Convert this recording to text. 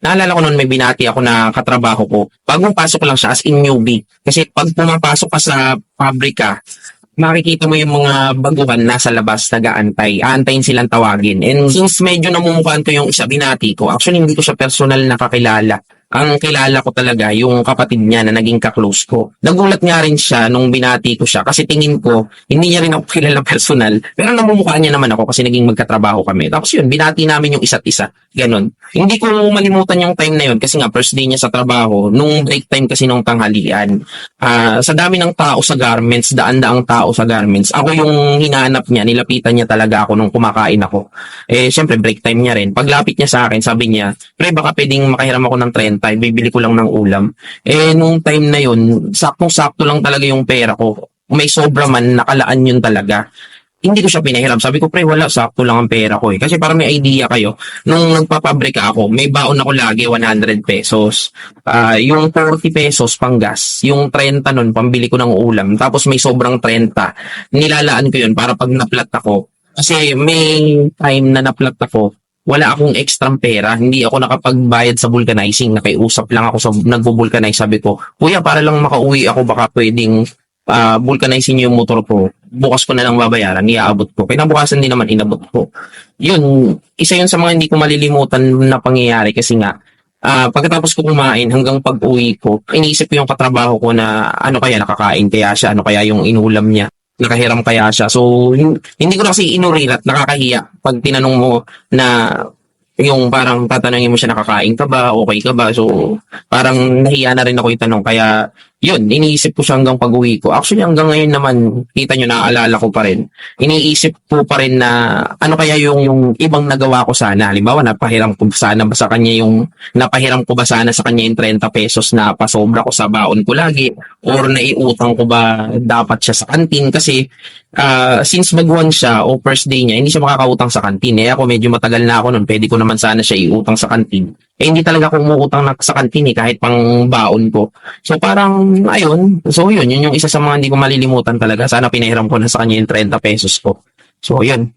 naalala ko noon may binati ako na katrabaho ko. Bagong pasok lang siya as in newbie. Kasi pag pumapasok ka sa pabrika, makikita mo yung mga baguhan nasa labas nag-aantay. Aantayin silang tawagin. And since medyo namumukhaan ko yung isa binati ko, actually hindi ko siya personal nakakilala. Ang kilala ko talaga yung kapatid niya na naging kaklose ko. Nagulat nga rin siya nung binati ko siya kasi tingin ko hindi niya rin ako kilala personal. Pero namumukha niya naman ako kasi naging magkatrabaho kami. Tapos yun, binati namin yung isa't isa. Ganon. Hindi ko malimutan yung time na yun kasi nga first day niya sa trabaho. Nung break time kasi nung tanghalian. Ah, sa dami ng tao sa garments, daan-daang tao sa garments. Ako yung hinahanap niya, nilapitan niya talaga ako nung kumakain ako. Eh, syempre break time niya rin. Paglapit niya sa akin, sabi niya, pre, baka pwedeng makahiram ako ng 30, bibili ko lang ng ulam. Eh, nung time na yun, saktong-sakto lang talaga yung pera ko. May sobra man, nakalaan yun talaga. Hindi ko siya pinahiram. Sabi ko, pre, wala, sakto lang ang pera ko eh. Kasi para may idea kayo, nung nagpapabrika ako, may baon ako lagi 100 pesos. Ah, yung 40 pesos pang gas, yung 30 nun, pambili ko ng ulam. Tapos may sobrang 30. Nilalaan ko yun para pag naplat ako. Kasi may time na naplat ako, wala akong extra pera. Hindi ako nakapagbayad sa vulcanizing. Nakiusap lang ako sa nagbo-vulcanize. Sabi ko, Kuya, para lang makauwi ako, baka pwedeng ah, vulcanizing yung motor ko. Bukas ko na lang babayaran, iaabot ko. Kinabukasan din naman inabot ko. Yun, isa yun sa mga hindi ko malilimutan na pangyayari kasi nga, ah, pagkatapos ko kumain hanggang pag-uwi ko, iniisip ko yung katrabaho ko na ano kaya nakakain kaya siya, ano kaya yung inulam niya nakahiram kaya siya. So, hin- hindi ko na kasi inurilat, nakakahiya pag tinanong mo na yung parang tatanungin mo siya nakakain ka ba, okay ka ba. So, parang nahiya na rin ako itanong. Kaya, yun, iniisip ko siya hanggang pag-uwi ko. Actually, hanggang ngayon naman, kita nyo, naaalala ko pa rin. Iniisip ko pa rin na ano kaya yung, yung ibang nagawa ko sana. Halimbawa, napahiram ko sana ba sa kanya yung, napahiram ko ba sana sa kanya yung 30 pesos na pasobra ko sa baon ko lagi or naiutang ko ba dapat siya sa kantin kasi ah, since baguhan siya o first day niya, hindi siya makakautang sa kantin. Eh ako medyo matagal na ako nun, pwede ko naman sana siya iutang sa kantin. Eh hindi talaga ako umuutang na, sa kantin eh, kahit pang baon ko. So parang, ayun. So yun, yun yung isa sa mga hindi ko malilimutan talaga. Sana pinahiram ko na sa kanya yung 30 pesos ko. So yun.